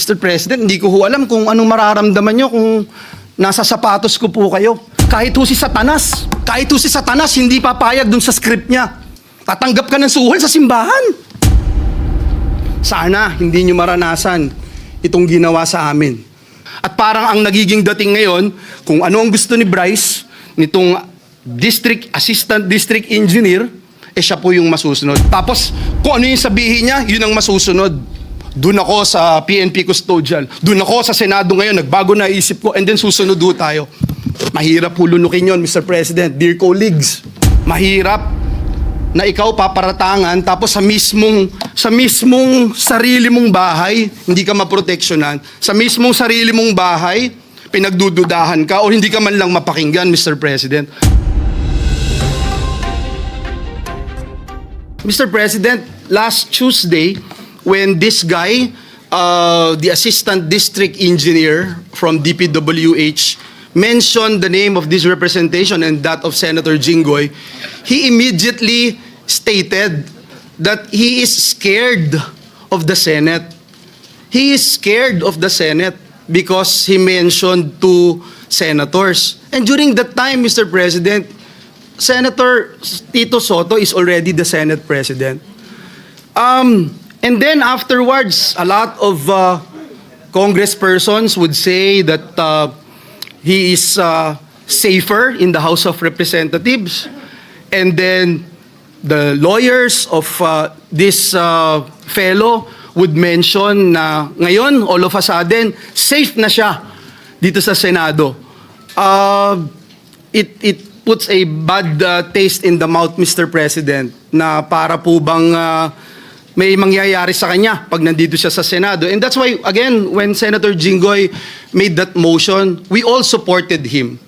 Mr. President, hindi ko ho alam kung anong mararamdaman nyo kung nasa sapatos ko po kayo. Kahit ho si Satanas, kahit ho si Satanas, hindi papayag dun sa script niya. Tatanggap ka ng suhol sa simbahan. Sana hindi nyo maranasan itong ginawa sa amin. At parang ang nagiging dating ngayon, kung ano ang gusto ni Bryce, nitong district assistant district engineer, eh siya po yung masusunod. Tapos, kung ano yung sabihin niya, yun ang masusunod. Doon ako sa PNP custodial. Doon ako sa Senado ngayon, nagbago na isip ko, and then susunod do tayo. Mahirap hulunukin yon, Mr. President. Dear colleagues, mahirap na ikaw paparatangan tapos sa mismong sa mismong sarili mong bahay hindi ka maproteksyonan sa mismong sarili mong bahay pinagdududahan ka o hindi ka man lang mapakinggan Mr. President Mr. President last Tuesday when this guy uh, the assistant district engineer from DPWH mentioned the name of this representation and that of Senator Jinggoy, he immediately stated that he is scared of the Senate. He is scared of the Senate because he mentioned two senators. And during that time, Mr. President, Senator Tito Soto is already the Senate President. Um, and then afterwards, a lot of uh, congresspersons would say that uh, he is uh, safer in the House of Representatives. And then the lawyers of uh, this uh, fellow would mention na ngayon, all of a sudden, safe na siya dito sa Senado. Uh, it, it puts a bad uh, taste in the mouth, Mr. President, na para po bang uh, may mangyayari sa kanya pag nandito siya sa Senado. And that's why, again, when Senator Jinggoy made that motion, we all supported him.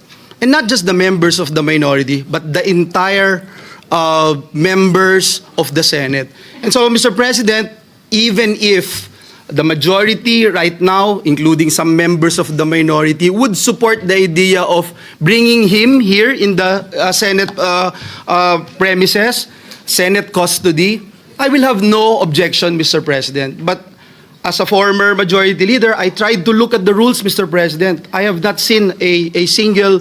And not just the members of the minority, but the entire uh, members of the Senate. And so, Mr. President, even if the majority right now, including some members of the minority, would support the idea of bringing him here in the uh, Senate uh, uh, premises, Senate custody, I will have no objection, Mr. President. But as a former majority leader, I tried to look at the rules, Mr. President. I have not seen a, a single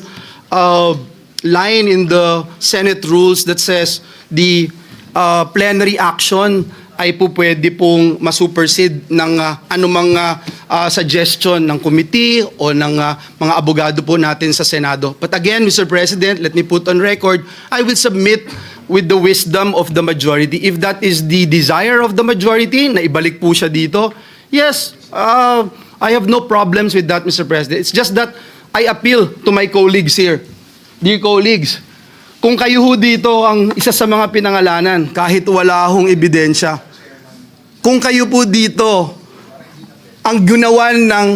uh, line in the Senate rules that says the uh, plenary action ay po pwede pong masupersede ng uh, anumang uh, uh, suggestion ng committee o ng uh, mga abogado po natin sa Senado. But again, Mr. President, let me put on record, I will submit with the wisdom of the majority. If that is the desire of the majority, na ibalik po siya dito, yes, uh, I have no problems with that, Mr. President. It's just that I appeal to my colleagues here. Dear colleagues, kung kayo ho dito ang isa sa mga pinangalanan, kahit wala hong ebidensya, kung kayo po dito ang ginawan ng,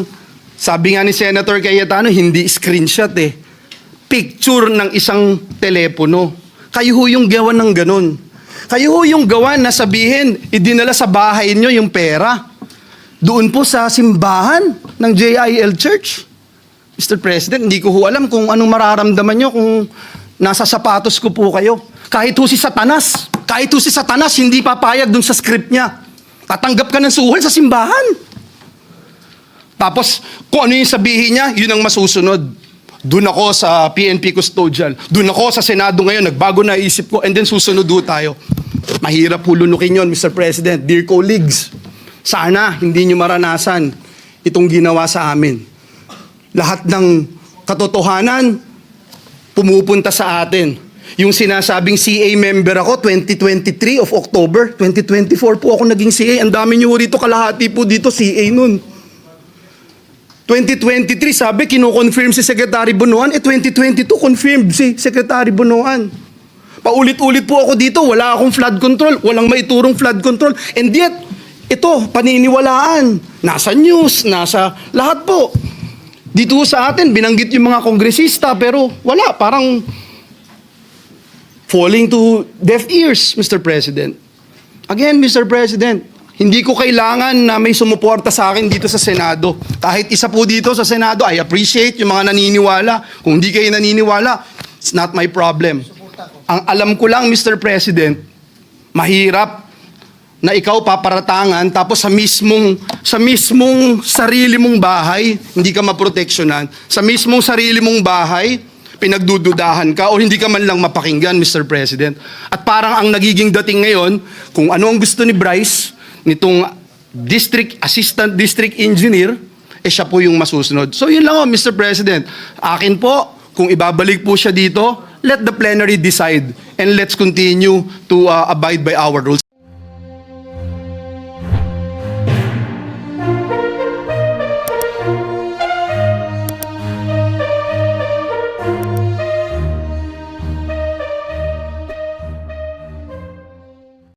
sabi nga ni Senator Cayetano, hindi screenshot eh, picture ng isang telepono. Kayo ho yung gawan ng ganun. Kayo ho yung gawan na sabihin, idinala sa bahay nyo yung pera. Doon po sa simbahan ng JIL Church. Mr. President, hindi ko ho alam kung anong mararamdaman nyo kung nasa sapatos ko po kayo. Kahit ho si Satanas, kahit ho si Satanas, hindi papayag dun sa script niya. Tatanggap ka ng suhol sa simbahan. Tapos, kung ano yung sabihin niya, yun ang masusunod. Doon ako sa PNP custodial. Doon ako sa Senado ngayon, nagbago na isip ko, and then susunod do tayo. Mahirap hulunukin yon, Mr. President. Dear colleagues, sana hindi nyo maranasan itong ginawa sa amin. Lahat ng katotohanan, pumupunta sa atin. Yung sinasabing CA member ako, 2023 of October, 2024 po ako naging CA. Ang dami nyo rito, kalahati po dito CA nun. 2023, sabi, kino-confirm si Secretary Bunuan. Eh, 2022, confirmed si Secretary Bunuan. Paulit-ulit po ako dito, wala akong flood control, walang maiturong flood control. And yet, ito, paniniwalaan. Nasa news, nasa lahat po. Dito sa atin, binanggit yung mga kongresista, pero wala, parang falling to deaf ears, Mr. President. Again, Mr. President, hindi ko kailangan na may sumuporta sa akin dito sa Senado. Kahit isa po dito sa Senado, I appreciate yung mga naniniwala. Kung hindi kayo naniniwala, it's not my problem. Ang alam ko lang, Mr. President, mahirap na ikaw paparatangan tapos sa mismong sa mismong sarili mong bahay hindi ka maproteksyonan sa mismong sarili mong bahay pinagdududahan ka o hindi ka man lang mapakinggan Mr. President at parang ang nagiging dating ngayon kung ano ang gusto ni Bryce nitong district assistant district engineer eh siya po yung masusunod so yun lang oh Mr. President akin po kung ibabalik po siya dito let the plenary decide and let's continue to uh, abide by our rules